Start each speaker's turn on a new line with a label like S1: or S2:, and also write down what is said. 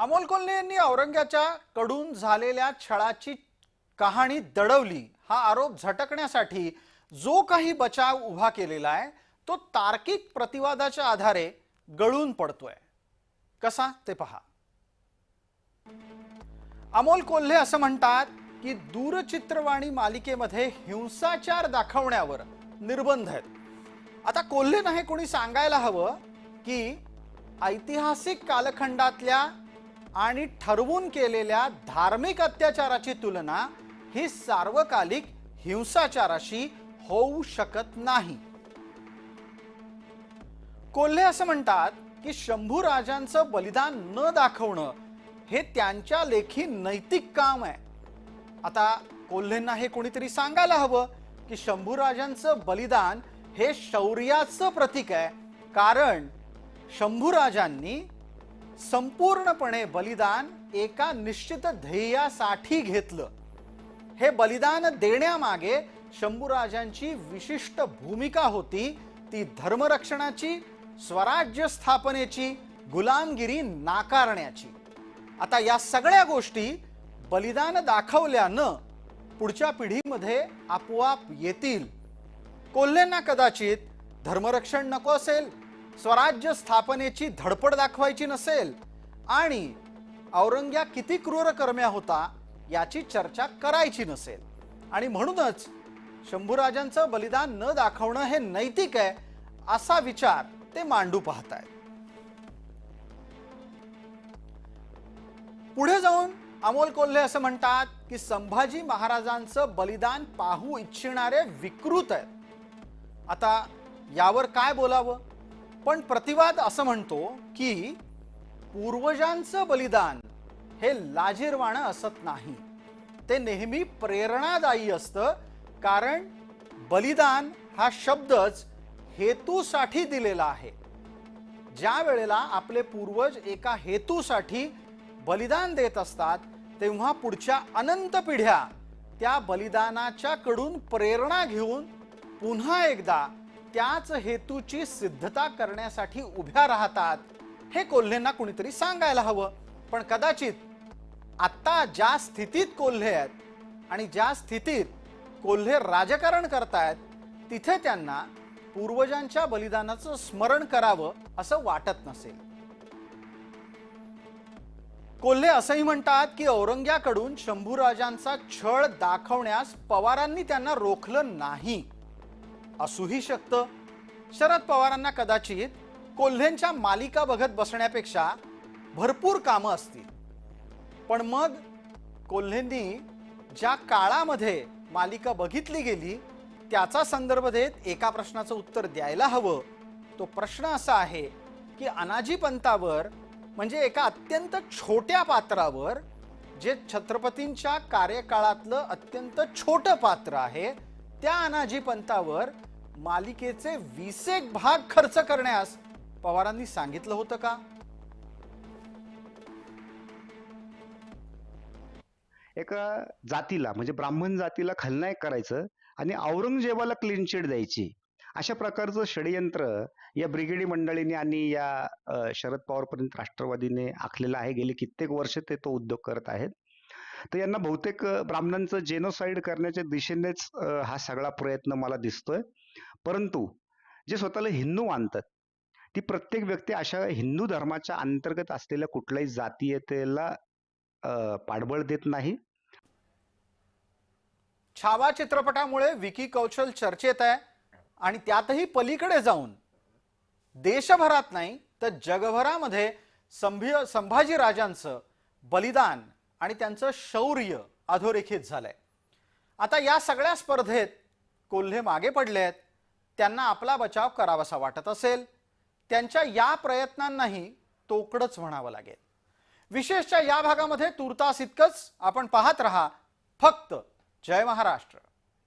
S1: अमोल कोल्हे यांनी औरंगाच्या कडून झालेल्या छळाची कहाणी दडवली. हा आरोप झटकण्यासाठी जो काही बचाव उभा केलेला आहे तो तार्किक प्रतिवादाच्या आधारे गळून पडतोय. कसा ते पहा. अमोल कोल्हे असं म्हणतात की दूरचित्रवाणी मालिकेमध्ये हिंसाचार दाखवण्यावर निर्बंध आहेत. आता कोल्हे नाही कोणी सांगायला हवं की ऐतिहासिक कालखंडातल्या आणि ठरवून केलेल्या धार्मिक अत्याचाराची तुलना ही सार्वकालिक हिंसाचाराशी होऊ शकत नाही. कोल्हे असं म्हणतात की शंभू राजांचं बलिदान न दाखवणं हे त्यांच्या लेखी नैतिक काम आहे. आता कोल्हेंना हे कोणीतरी सांगायला हवं की शंभू राजांचं बलिदान हे शौर्याचं प्रतीक आहे. कारण शंभू राजांनी संपूर्णपणे बलिदान एका निश्चित ध्येयासाठी घेतलं. हे बलिदान देण्यामागे शंभूराजांची विशिष्ट भूमिका होती. ती धर्मरक्षणाची स्वराज्य स्थापनेची गुलामगिरी नाकारण्याची. आता या सगळ्या गोष्टी बलिदान दाखवल्यानं पुढच्या पिढीमध्ये आपोआप येतील. कोल्हेंना कदाचित धर्मरक्षण नको असेल स्वराज्य स्थापनेची धडपड दाखवायची नसेल आणि औरंग्या किती क्रूर कर्म्या होता याची चर्चा करायची नसेल. आणि म्हणूनच शंभूराजांचं बलिदान न दाखवणं हे नैतिक आहे असा विचार ते मांडू पाहतायत. पुढे जाऊन अमोल कोल्हे असं म्हणतात की संभाजी महाराजांचं बलिदान पाहू इच्छिणारे विकृत आहेत. आता यावर काय बोलावं? पण प्रतिवाद असं म्हणतो की पूर्वजांचं बलिदान हे लाजीरवाणं असत नाही. ते नेहमी प्रेरणादायी असतं कारण बलिदान हा शब्दच हेतूसाठी दिलेला आहे. ज्या वेळेला आपले पूर्वज एका हेतूसाठी बलिदान देत असतात तेव्हा पुढच्या अनंत पिढ्या त्या बलिदानाच्या कडून प्रेरणा घेऊन पुन्हा एकदा त्याच हेतूची सिद्धता करण्यासाठी उभ्या राहतात. हे कोल्हेंना कुणीतरी सांगायला हवं. पण कदाचित आत्ता ज्या स्थितीत कोल्हे आहेत आणि ज्या स्थितीत कोल्हे राजकारण करतायत तिथे त्यांना पूर्वजांच्या बलिदानाचं स्मरण करावं असं वाटत नसेल. कोल्हे असंही म्हणतात की औरंग्याकडून शंभूराजांचा छळ दाखवण्यास पवारांनी त्यांना रोखलं नाही. असूही शकतं. शरद पवारांना कदाचित कोल्हेंच्या मालिका बघत बसण्यापेक्षा भरपूर कामं असतील. पण मग कोल्हेंनी ज्या काळामध्ये मालिका बघितली गेली त्याचा संदर्भ देत एका प्रश्नाचं उत्तर द्यायला हवं. तो प्रश्न असा आहे की अनाजी पंतावर म्हणजे एका अत्यंत छोट्या पात्रावर जे छत्रपतींच्या कार्यकाळातलं अत्यंत छोटं पात्र आहे त्या अनाजी पंतावर मालिकेचे वीस एक भाग खर्च करण्यास पवारांनी सांगितलं होतं का?
S2: एका जातीला म्हणजे ब्राह्मण जातीला खलनायक करायचं आणि औरंगजेबाला क्लीन चिट द्यायची. अशा प्रकारचं षडयंत्र या ब्रिगेडी मंडळीने आणि या शरद पवारपर्यंत राष्ट्रवादीने आखलेलं आहे. गेली कित्येक वर्ष ते तो उद्योग करत आहेत. तर यांना बहुतेक ब्राह्मणांचं जेनोसाईड करण्याच्या दिशेनेच हा सगळा प्रयत्न मला दिसतोय. परंतु जे स्वतःला हिंदू मानतात ती प्रत्येक व्यक्ती अशा हिंदू धर्माच्या अंतर्गत असलेल्या कुठल्याही जातीयतेला पाठबळ देत नाही.
S1: छावा चित्रपटामुळे विकी कौशल चर्चेत आहे आणि त्यातही पलीकडे जाऊन देशभरात नाही तर जगभरामध्ये संभी संभाजी राजांचं बलिदान आणि त्यांचं शौर्य अधोरेखित झालंय. आता या सगळ्या स्पर्धेत कोल्हे मागे पडले आहेत त्यांना आपला बचाव करावासा वाटत असेल त्यांच्या या प्रयत्नांनाही तोकडच म्हणावं लागेल. विशेषच्या या भागामध्ये तुर्तास इतकंच आपण पाहत रहा फक्त जय महाराष्ट्र.